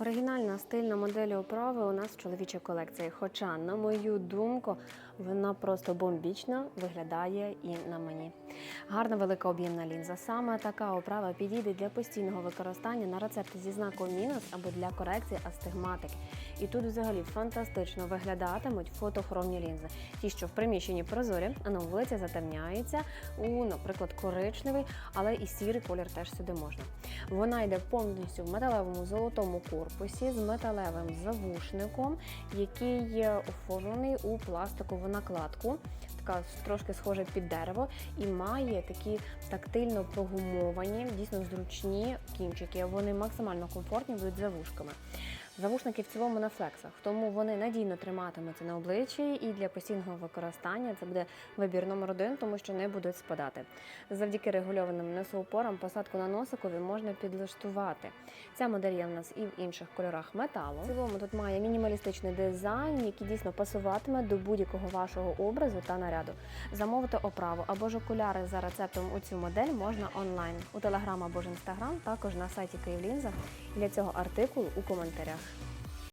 Оригінальна стильна модель оправи у нас в чоловічій колекції. Хоча, на мою думку, вона просто бомбічно виглядає і на мені. Гарна велика об'ємна лінза. Саме така оправа підійде для постійного використання на рецепти зі знаком мінус або для корекції астигматики. І тут взагалі фантастично виглядатимуть фотохромні лінзи. Ті, що в приміщенні прозорі, а на вулиці затемняються у, наприклад, коричневий, але і сірий колір теж сюди можна. Вона йде повністю в металевому золотому корпусі з металевим завушником, який оформлений у пластикову накладку. Така трошки схожа під дерево, і має такі тактильно прогумовані, дійсно зручні кінчики. Вони максимально комфортні будуть завушками. Завушники в цілому на флексах, тому вони надійно триматимуться на обличчі і для постійного використання це буде вибір номер один, тому що не будуть спадати. Завдяки регульованим носоупорам посадку на носикові можна підлаштувати. Ця модель є в нас і в інших кольорах металу. В цілому тут має мінімалістичний дизайн, який дійсно пасуватиме до будь-якого вашого образу та наряду. Замовити оправу або ж окуляри за рецептом у цю модель можна онлайн у телеграм або ж інстаграм, також на сайті Київлінза. Для цього артикул у коментарях.